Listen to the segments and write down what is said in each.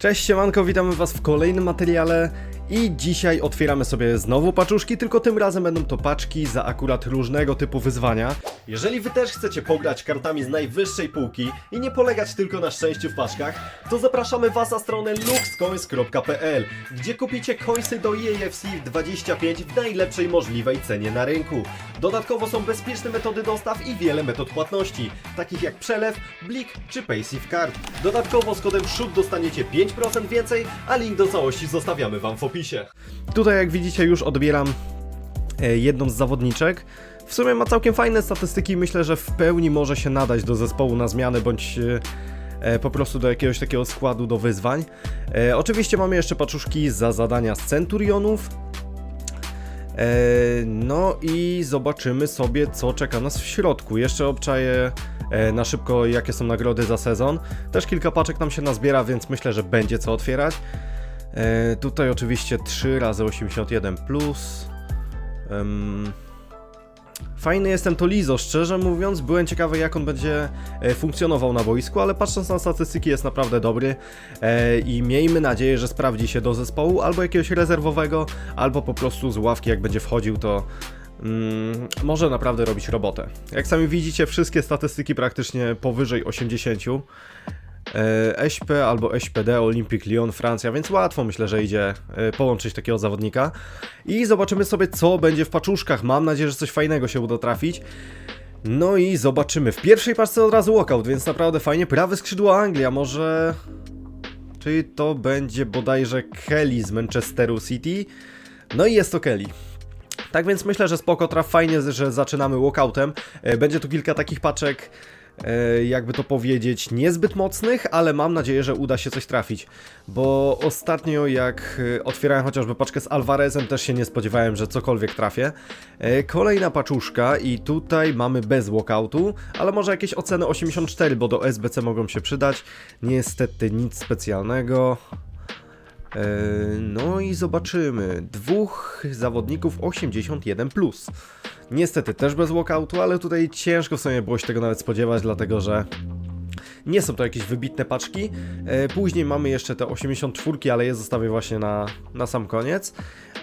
Cześć siemanko, witamy was w kolejnym materiale i dzisiaj otwieramy sobie znowu paczuszki, tylko tym razem będą to paczki za akurat różnego typu wyzwania. Jeżeli wy też chcecie pograć kartami z najwyższej półki i nie polegać tylko na szczęściu w paczkach, to zapraszamy was na stronę luxcoins.pl, gdzie kupicie coinsy do EAFC 25 w najlepszej możliwej cenie na rynku. Dodatkowo są bezpieczne metody dostaw i wiele metod płatności, takich jak przelew, blik czy paysafe card. Dodatkowo z kodem SZUT dostaniecie 5% więcej, a link do całości zostawiamy wam w opisie. Tutaj jak widzicie już odbieram e, jedną z zawodniczek. W sumie ma całkiem fajne statystyki, myślę, że w pełni może się nadać do zespołu na zmianę, bądź e, e, po prostu do jakiegoś takiego składu do wyzwań. Oczywiście mamy jeszcze paczuszki za zadania z Centurionów. No i zobaczymy sobie, co czeka nas w środku. Jeszcze obczaję na szybko, jakie są nagrody za sezon. Też kilka paczek nam się nazbiera, więc myślę, że będzie co otwierać. E, tutaj oczywiście 3 razy 81 plus. Fajny jestem to Lizo, szczerze mówiąc, byłem ciekawy jak on będzie e, funkcjonował na boisku, ale patrząc na statystyki jest naprawdę dobry e, i miejmy nadzieję, że sprawdzi się do zespołu albo jakiegoś rezerwowego, albo po prostu z ławki jak będzie wchodził to mm, może naprawdę robić robotę. Jak sami widzicie wszystkie statystyki praktycznie powyżej 80. E, SP albo SPD Olympic Lyon Francja, więc łatwo myślę, że idzie e, połączyć takiego zawodnika. I zobaczymy sobie co będzie w paczuszkach. Mam nadzieję, że coś fajnego się uda trafić. No i zobaczymy. W pierwszej paczce od razu walkout, więc naprawdę fajnie. Prawe skrzydło Anglia, może... Czy to będzie bodajże Kelly z Manchesteru City? No i jest to Kelly. Tak więc myślę, że spoko traf, fajnie, że zaczynamy walkoutem. E, Będzie tu kilka takich paczek, jakby to powiedzieć, niezbyt mocnych, ale mam nadzieję, że uda się coś trafić. Bo ostatnio jak e, otwierałem chociażby paczkę z Alvarezem, też się nie spodziewałem, że cokolwiek trafię. E, Kolejna paczuszka i tutaj mamy bez walkoutu, ale może jakieś oceny 84, bo do SBC mogą się przydać. Niestety nic specjalnego. E, No i zobaczymy. Dwóch zawodników 81. Niestety też bez walkoutu, ale tutaj ciężko w sumie było się tego nawet spodziewać, dlatego że nie są to jakieś wybitne paczki. E, Później mamy jeszcze te 84, ale je zostawię właśnie na, na sam koniec.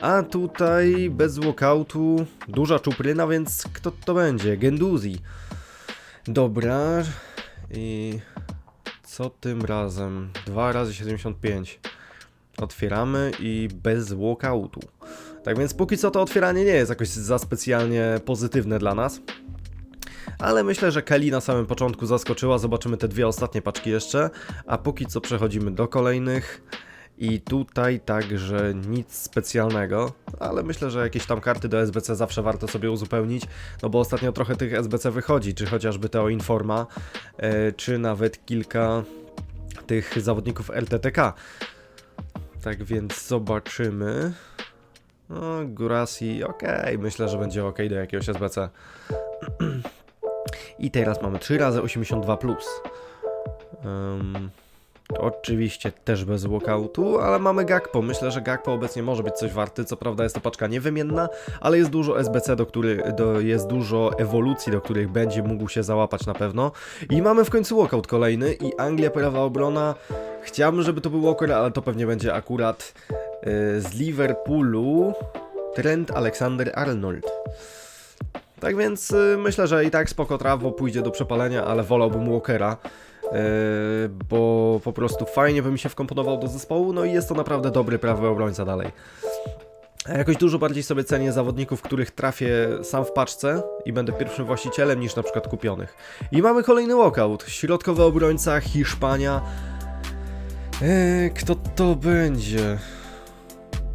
A tutaj bez walkoutu duża czupryna, więc kto to będzie? Genduzi. Dobra. I co tym razem? 2 razy 75. Otwieramy i bez walkoutu. Tak więc póki co to otwieranie nie jest jakoś za specjalnie pozytywne dla nas. Ale myślę, że Kelly na samym początku zaskoczyła. Zobaczymy te dwie ostatnie paczki jeszcze. A póki co przechodzimy do kolejnych. I tutaj także nic specjalnego, ale myślę, że jakieś tam karty do SBC zawsze warto sobie uzupełnić, no bo ostatnio trochę tych SBC wychodzi, czy chociażby Teo Informa, e, czy nawet kilka tych zawodników LTTK. Tak więc zobaczymy. No, Gurasi, okej, myślę, że będzie ok do jakiegoś SBC. I teraz mamy 3 razy 82 plus. Ym, oczywiście też bez walkoutu, ale mamy Gakpo. Myślę, że Gakpo obecnie może być coś warty. Co prawda jest to paczka niewymienna, ale jest dużo SBC, do których do, jest dużo ewolucji, do których będzie mógł się załapać na pewno. I mamy w końcu walkout kolejny i Anglia prawa obrona. Chciałbym, żeby to był Walker, ale to pewnie będzie akurat yy, z Liverpoolu Trent Alexander-Arnold. Tak więc y, myślę, że i tak spoko trawo pójdzie do przepalenia, ale wolałbym Walkera, bo po prostu fajnie by mi się wkomponował do zespołu, no i jest to naprawdę dobry prawy obrońca dalej. Jakoś dużo bardziej sobie cenię zawodników, których trafię sam w paczce i będę pierwszym właścicielem niż na przykład kupionych. I mamy kolejny walkout. Środkowy obrońca Hiszpania. Eee, kto to będzie?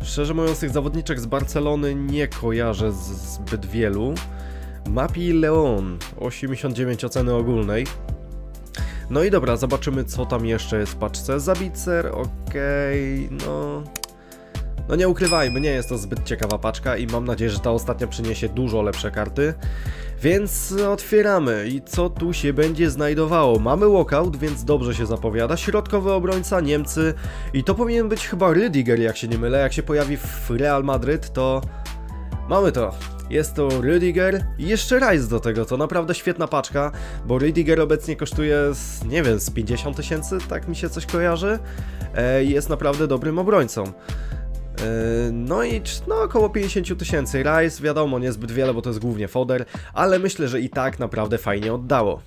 Szczerze mówiąc, tych zawodniczek z Barcelony nie kojarzę zbyt wielu. Mapi Leon, 89 oceny ogólnej. No i dobra, zobaczymy co tam jeszcze jest w paczce. Zabicer, okej, no... No nie ukrywajmy, nie jest to zbyt ciekawa paczka i mam nadzieję, że ta ostatnia przyniesie dużo lepsze karty. Więc otwieramy i co tu się będzie znajdowało? Mamy walkout, więc dobrze się zapowiada. Środkowy obrońca, Niemcy i to powinien być chyba Rydiger, jak się nie mylę. Jak się pojawi w Real Madryt, to mamy to. Jest to Rüdiger i jeszcze Rice do tego, to naprawdę świetna paczka, bo Rüdiger obecnie kosztuje, z, nie wiem, z 50 tysięcy, tak mi się coś kojarzy, e, jest naprawdę dobrym obrońcą. E, No i no, około 50 tysięcy. Rice, wiadomo, niezbyt wiele, bo to jest głównie foder, ale myślę, że i tak naprawdę fajnie oddało.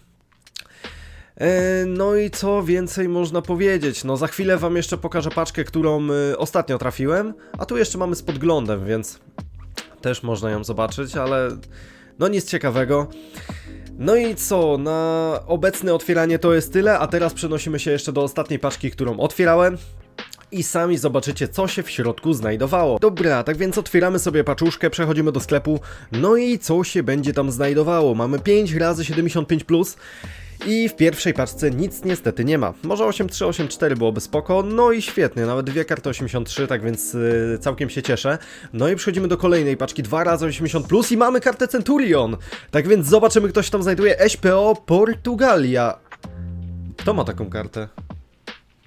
E, No i co więcej można powiedzieć? No za chwilę wam jeszcze pokażę paczkę, którą y, ostatnio trafiłem, a tu jeszcze mamy z podglądem, więc też można ją zobaczyć, ale no nic ciekawego. No i co, na obecne otwieranie to jest tyle, a teraz przenosimy się jeszcze do ostatniej paczki, którą otwierałem. I sami zobaczycie, co się w środku znajdowało. Dobra, tak więc otwieramy sobie paczuszkę, przechodzimy do sklepu. No i co się będzie tam znajdowało? Mamy 5 razy 75 plus. I w pierwszej paczce nic niestety nie ma. Może 8384 byłoby spoko, no i świetnie, nawet dwie karty 83, tak więc yy, całkiem się cieszę. No i przechodzimy do kolejnej paczki, 2 razy 80 plus i mamy kartę Centurion. Tak więc zobaczymy, kto się tam znajduje. SPO Portugalia. Kto ma taką kartę?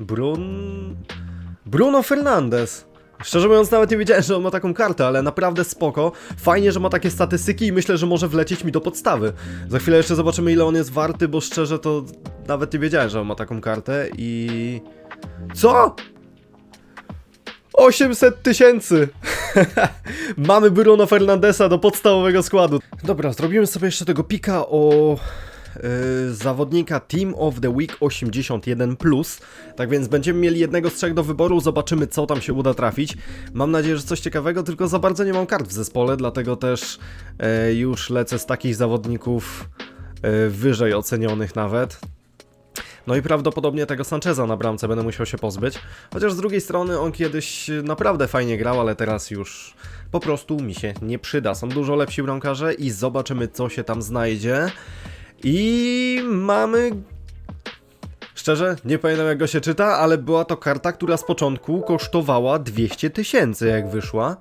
Brun... Bruno Fernandes. Szczerze mówiąc, nawet nie wiedziałem, że on ma taką kartę, ale naprawdę spoko. Fajnie, że ma takie statystyki i myślę, że może wlecieć mi do podstawy. Za chwilę jeszcze zobaczymy, ile on jest warty, bo szczerze to nawet nie wiedziałem, że on ma taką kartę i... Co? 800 tysięcy! Mamy Bruno Fernandesa do podstawowego składu. Dobra, zrobimy sobie jeszcze tego pika o yy, zawodnika Team of the Week 81. Tak więc będziemy mieli jednego z trzech do wyboru, zobaczymy co tam się uda trafić. Mam nadzieję, że coś ciekawego, tylko za bardzo nie mam kart w zespole, dlatego też yy, już lecę z takich zawodników yy, wyżej ocenionych nawet. No i prawdopodobnie tego Sancheza na bramce będę musiał się pozbyć. Chociaż z drugiej strony on kiedyś naprawdę fajnie grał, ale teraz już po prostu mi się nie przyda. Są dużo lepsi bramkarze i zobaczymy co się tam znajdzie. I mamy... Szczerze, nie pamiętam jak go się czyta, ale była to karta, która z początku kosztowała 200 tysięcy jak wyszła.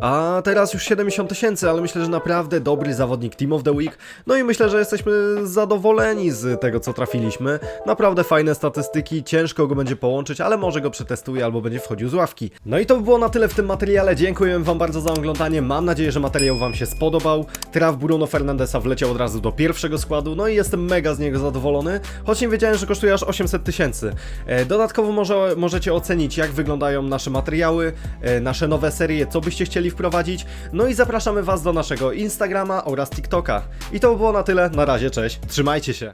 A teraz już 70 tysięcy, ale myślę, że naprawdę dobry zawodnik Team of the Week. No i myślę, że jesteśmy zadowoleni z tego, co trafiliśmy. Naprawdę fajne statystyki, ciężko go będzie połączyć, ale może go przetestuję albo będzie wchodził z ławki. No i to by było na tyle w tym materiale. Dziękuję Wam bardzo za oglądanie. Mam nadzieję, że materiał Wam się spodobał. Traf Bruno Fernandesa wleciał od razu do pierwszego składu, no i jestem mega z niego zadowolony, choć nie wiedziałem, że kosztuje aż 800 tysięcy. E, Dodatkowo może, możecie ocenić, jak wyglądają nasze materiały, e, nasze nowe serie, co byście chcieli wprowadzić. No i zapraszamy Was do naszego Instagrama oraz TikToka. I to by było na tyle. Na razie, cześć. Trzymajcie się.